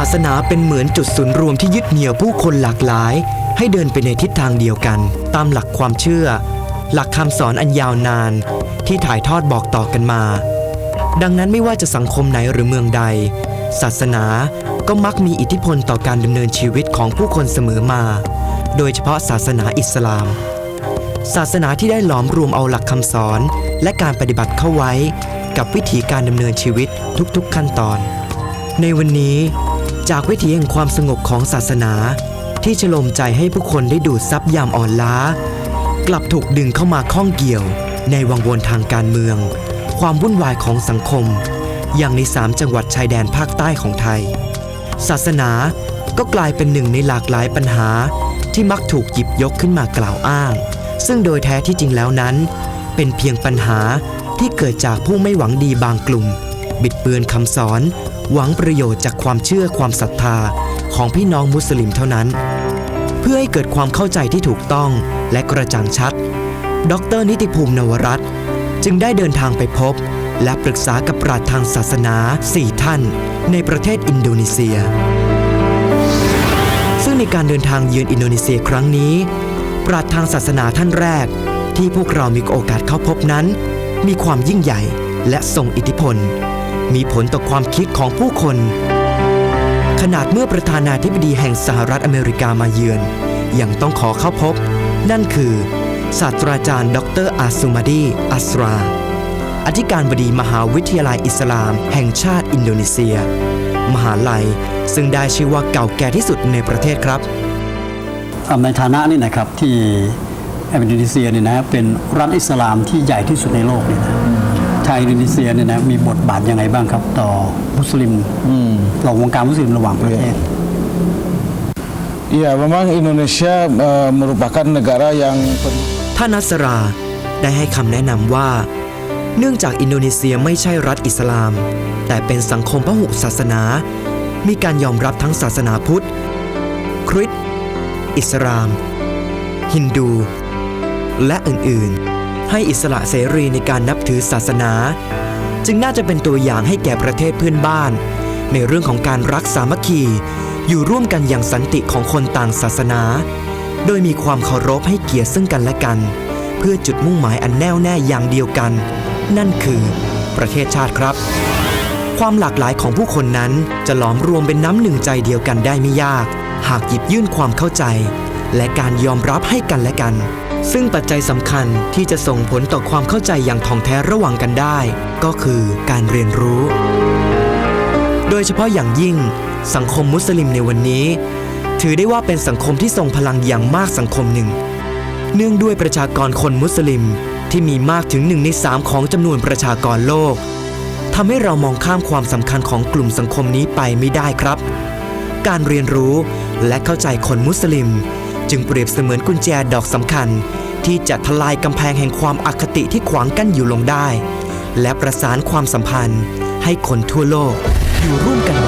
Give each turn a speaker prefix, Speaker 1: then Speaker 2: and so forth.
Speaker 1: ศาสนาเป็นเหมือนจุดศูนย์รวมที่ยึดเหนี่ยวผู้คนหลากหลาย ให้เดินไปในทิศทางเดียวกัน ตามหลักความเชื่อ หลักคำสอนอันยาวนาน ที่ถ่ายทอดบอกต่อกันมา ดังนั้นไม่ว่าจะสังคมไหนหรือเมืองใด ศาสนาก็มักมีอิทธิพลต่อการดำเนินชีวิตของผู้คนเสมอมา โดยเฉพาะศาสนาอิสลาม ศาสนาที่ได้หลอมรวมเอาหลักคำสอน และการปฏิบัติเข้าไว้ กับวิถีการดำเนินชีวิตทุกๆขั้นตอน ในวันนี้ จากวิถีแห่งความสงบของศาสนา ที่ฉลมใจให้ผู้คนได้ดูดซับยามอ่อนล้า กลับถูกดึงเข้ามาข้องเกี่ยว ในวังวนทางการเมือง ความวุ่นวายของสังคม อย่างในสามจังหวัดชายแดนภาคใต้ของไทย ศาสนาก็กลายเป็นหนึ่งในหลากหลายปัญหา ที่มักถูกหยิบยกขึ้นมากล่าวอ้าง ซึ่งโดยแท้ที่จริงแล้วนั้น เป็นเพียงปัญหาที่เกิดจากผู้ไม่หวังดีบางกลุ่ม บิดเบือนคำสอน หวังประโยชน์จากความเชื่อความศรัทธาของพี่น้องมุสลิมเท่านั้น เพื่อให้เกิดความเข้าใจที่ถูกต้องและกระจ่างชัด ดร นิติภูมินวรัตน์จึงได้เดินทางไปพบ และปรึกษากับปราชญ์ทางศาสนา 4 ท่าน ในประเทศอินโดนีเซีย ซึ่งในการเดินทางเยือนอินโดนีเซียครั้งนี้ ปราชญ์ทางศาสนาท่านแรก ที่พวกเรามีโอกาสเข้าพบนั้น มีความยิ่งใหญ่ และทรงอิทธิพล มีผลต่อความคิดของผู้คน ขนาดเมื่อประธานาธิบดีแห่งสหรัฐอเมริกามาเยือน ยังต้องขอเข้าพบ นั่นคือ ศาสตราจารย์ ดรอาซุมาดีอัสรา อธิการบดีมหาวิทยาลัยอิสลาม แห่งชาติอินโดนีเซีย มหาลัยซึ่งได้ชื่อว่าเก่าแก่ที่สุดในประเทศครับ
Speaker 2: ในฐานะนี่นะครับที่อินโดนีเซียเนี่ยนะเป็นรัฐอิสลามที่ใหญ่ที่สุดในโลกเนี่ยนะ ชาวอินโดนีเซียเนี่ยนะมีบทบาทยังไงบ้างครับ ต่อมุสลิมต่อวงการมุสลิมระหว่างประเทศ
Speaker 3: Ya, memang Indonesia eh, merupakan negara yang pen-
Speaker 1: ท่านนัสราได้ให้คำแนะนำว่า เนื่องจากอินโดนีเซียไม่ใช่รัฐอิสลาม แต่เป็นสังคมพหุศาสนา มีการยอมรับทั้งศาสนาพุทธ คริสต์อิสลาม ฮินดู และอื่น ๆ ให้อิสระเสรีในการนับถือศาสนา จึงน่าจะเป็นตัวอย่างให้แก่ประเทศเพื่อนบ้าน ในเรื่องของการรักสามัคคี อยู่ร่วมกันอย่างสันติของคนต่างศาสนา โดยมีความเคารพให้เกียรติซึ่งกันและกัน เพื่อจุดมุ่งหมายอันแน่วแน่อย่างเดียวกัน นั่นคือประเทศชาติครับ ความหลากหลายของผู้คนนั้นจะหลอมรวมเป็นน้ำหนึ่งใจเดียวกันได้ไม่ยาก หากหยิบยื่นความเข้าใจ และการยอมรับให้กันและกัน ซึ่งปัจจัยสำคัญที่จะส่งผลต่อความเข้าใจอย่างท่องแท้ระหว่างกันได้ ก็คือการเรียนรู้ โดยเฉพาะอย่างยิ่ง สังคมมุสลิมในวันนี้ ถือได้ว่าเป็นสังคมที่ทรงพลังอย่างมากสังคมหนึ่ง เนื่องด้วยประชากรคนมุสลิมที่มีมากถึงหนึ่งในสามของจำนวนประชากรโลกทำให้เรามองข้ามความสำคัญของกลุ่มสังคมนี้ไปไม่ได้ครับ การเรียนรู้และเข้าใจคนมุสลิม จึงเปรียบเสมือนกุญแจดอกสำคัญ ที่จะทลายกำแพงแห่งความอคติที่ขวางกั้นอยู่ลงได้ และประสานความสัมพันธ์ให้คนทั่วโลกอยู่ร่วมกัน